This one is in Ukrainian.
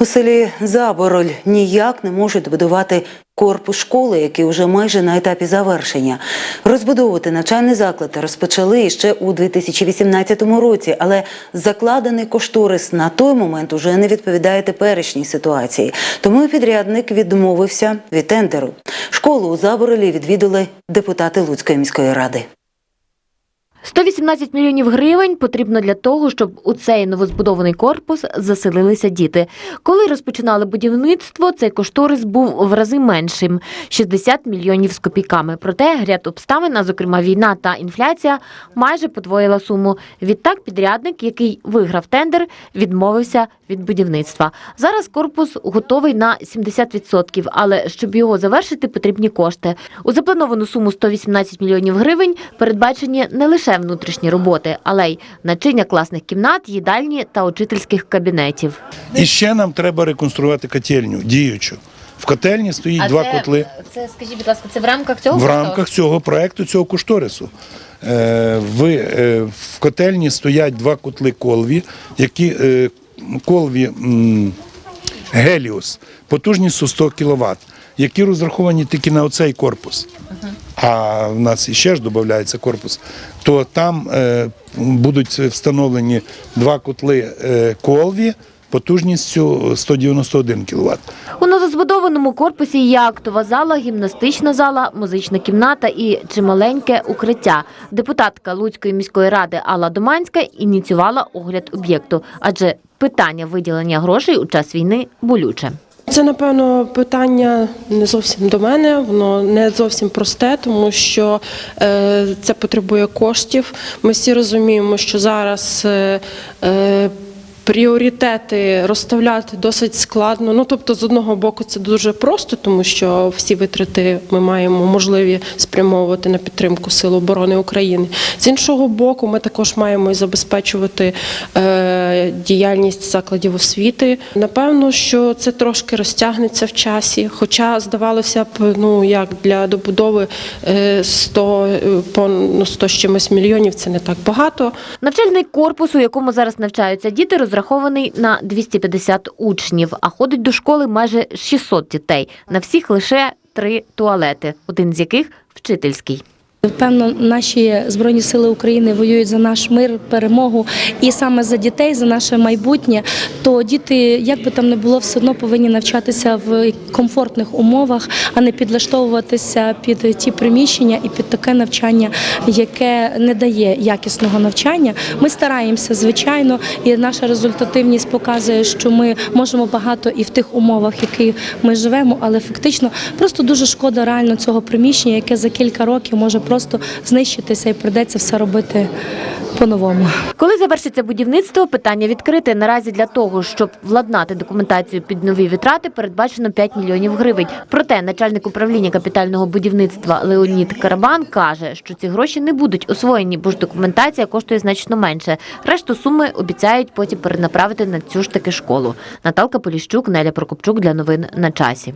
У селі Забороль ніяк не можуть добудувати корпус школи, який вже майже на етапі завершення. Розбудовувати навчальний заклад розпочали ще у 2018 році, але закладений кошторис на той момент уже не відповідає теперішній ситуації. Тому підрядник відмовився від тендеру. Школу у Заборолі відвідали депутати Луцької міської ради. 118 мільйонів гривень потрібно для того, щоб у цей новозбудований корпус заселилися діти. Коли розпочинали будівництво, цей кошторис був в рази меншим 60 мільйонів з копійками. Проте ряд обставин, а зокрема війна та інфляція, майже подвоїла суму. Відтак підрядник, який виграв тендер, відмовився від будівництва. Зараз корпус готовий на 70%, але щоб його завершити, потрібні кошти. У заплановану суму 118 мільйонів гривень передбачені не лише внутрішні роботи, але й начиння класних кімнат, їдальні та учительських кабінетів. І ще нам треба реконструювати котельню діючу. В котельні стоїть два котли Це скажіть, будь ласка, це в рамках цього в рамках цього проекту, цього кошторису. Е, В, е, в котельні стоять два котли колві, які е, колві м, Геліус, потужністю 100 кВт, які розраховані тільки на оцей корпус. А в нас іще ж додається корпус, то там е, будуть встановлені два котли е, колві потужністю 191 кВт. У новозбудованому корпусі є актова зала, гімнастична зала, музична кімната і чималеньке укриття. Депутатка Луцької міської ради Алла Доманська ініціювала огляд об'єкту, адже питання виділення грошей у час війни болюче. Це напевно питання не зовсім до мене, воно не зовсім просте, тому що е, це потребує коштів. Ми всі розуміємо, що зараз е, е, пріоритети розставляти досить складно. Ну тобто, з одного боку, це дуже просто, тому що всі витрати ми маємо можливі спрямовувати на підтримку Сил оборони України. З іншого боку, ми також маємо і забезпечувати е, діяльність закладів освіти. Напевно, що це трошки розтягнеться в часі, хоча здавалося б, ну як для добудови е, 100, е, пон- ну, 100 з чимось мільйонів це не так багато. Навчальний корпус, у якому зараз навчаються діти, розрахований на 250 учнів, а ходить до школи майже 600 дітей. На всіх лише три туалети, один з яких вчительський. Певно, наші збройні сили України воюють за наш мир, перемогу і саме за дітей, за наше майбутнє. То діти, як би там не було, все одно повинні навчатися в комфортних умовах, а не підлаштовуватися під ті приміщення і під таке навчання, яке не дає якісного навчання. Ми стараємося, звичайно, і наша результативність показує, що ми можемо багато і в тих умовах, яких ми живемо, але фактично просто дуже шкода реально цього приміщення, яке за кілька років може просто знищитися і прийдеться все робити по-новому. Коли завершиться будівництво, питання відкрите. Наразі для того, щоб владнати документацію під нові витрати, передбачено 5 мільйонів гривень. Проте начальник управління капітального будівництва Леонід Карабан каже, що ці гроші не будуть освоєні, бо ж документація коштує значно менше. Решту суми обіцяють потім перенаправити на цю ж таки школу. Наталка Поліщук, Неля Прокопчук для новин на часі.